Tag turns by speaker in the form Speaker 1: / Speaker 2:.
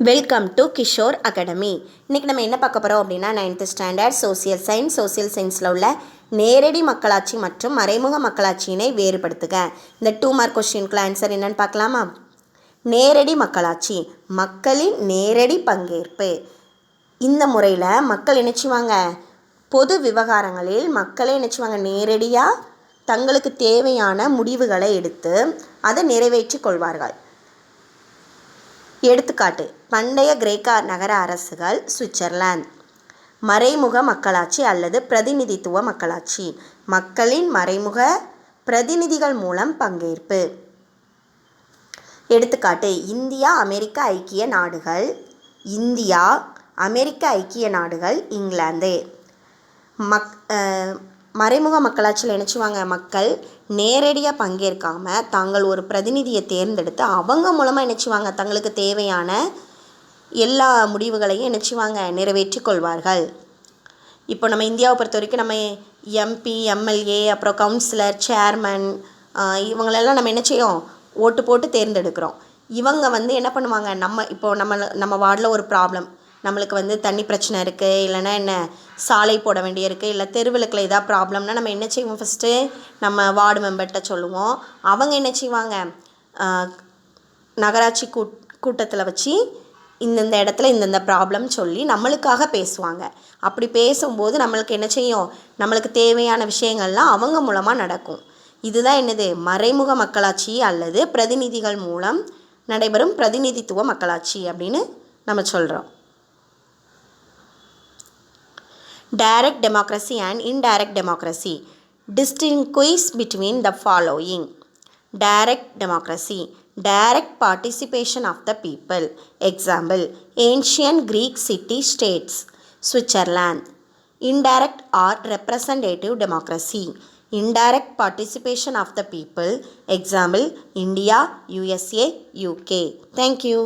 Speaker 1: Welcome to Kishore academy இன்றைக்கி நம்ம என்ன பார்க்க போகிறோம் அப்படின்னா ninth standard social science social சயின்ஸில் உள்ள நேரடி மக்களாட்சி மற்றும் மறைமுக மக்களாட்சியினை வேறுபடுத்துக. இந்த டூ மார்க் கொஸ்டினுக்குள்ள ஆன்சர் என்னன்னு பார்க்கலாமா? நேரடி மக்களாட்சி மக்களின் நேரடி பங்கேற்பு. இந்த முறையில் மக்கள் நினச்சிவாங்க பொது விவகாரங்களில் மக்களே நினச்சிவாங்க நேரடியாக தங்களுக்கு தேவையான முடிவுகளை எடுத்து அதை நிறைவேற்றி கொள்வார்கள். எடுத்துக்காட்டு பண்டைய கிரேக்க நகர அரசுகள் சுவிட்சர்லாந்து. மறைமுக மக்களாட்சி அல்லது பிரதிநிதித்துவ மக்களாட்சி. மக்களின் மறைமுக பிரதிநிதிகள் மூலம் பங்கேற்பு. எடுத்துக்காட்டு இந்தியா அமெரிக்க ஐக்கிய நாடுகள். இந்தியா அமெரிக்க ஐக்கிய நாடுகள் இங்கிலாந்து. மக் மறைமுக மக்களாட்சியில் நினச்சிவாங்க மக்கள் நேரடியாக பங்கேற்காமல் தாங்கள் ஒரு பிரதிநிதியை தேர்ந்தெடுத்து அவங்க மூலமாக நினச்சிவாங்க தங்களுக்கு தேவையான எல்லா முடிவுகளையும் நினச்சிவாங்க நிறைவேற்றி கொள்வார்கள். இப்போ நம்ம இந்தியாவை பொறுத்த வரைக்கும் நம்ம எம்பி எம்எல்ஏ அப்புறம் கவுன்சிலர் சேர்மன் இவங்களெல்லாம் நம்ம என்ன செய்யும் ஓட்டு போட்டு தேர்ந்தெடுக்கிறோம். இவங்க வந்து என்ன பண்ணுவாங்க? நம்ம இப்போ நம்ம நம்ம வார்டில் ஒரு ப்ராப்ளம் நம்மளுக்கு வந்து தண்ணி பிரச்சனை இருக்குது இல்லைன்னா என்ன சாலை போட வேண்டியிருக்கு இல்லை தெருவிளக்கில் ஏதாவது ப்ராப்ளம்னா நம்ம என்ன செய்வோம்? ஃபஸ்ட்டு நம்ம வார்டு மெம்பர்கிட்ட சொல்லுவோம். அவங்க என்ன செய்வாங்க? நகராட்சி கூட் கூட்டத்தில் வச்சு இந்தந்த இடத்துல இந்தந்த ப்ராப்ளம் சொல்லி நம்மளுக்காக பேசுவாங்க. அப்படி பேசும்போது நம்மளுக்கு என்ன செய்யும்? நம்மளுக்கு தேவையான விஷயங்கள்லாம் அவங்க மூலமாக நடக்கும். இதுதான் என்னது? மறைமுக மக்களாட்சி அல்லது பிரதிநிதிகள் மூலம் நடைபெறும் பிரதிநிதித்துவ மக்களாட்சி அப்படின்னு நம்ம சொல்கிறோம் direct democracy and indirect democracy. Distinguish between the following. Direct democracy direct participation of the people. Example ancient greek city states switzerland. Indirect or representative democracy indirect participation of the people. Example india usa uk thank you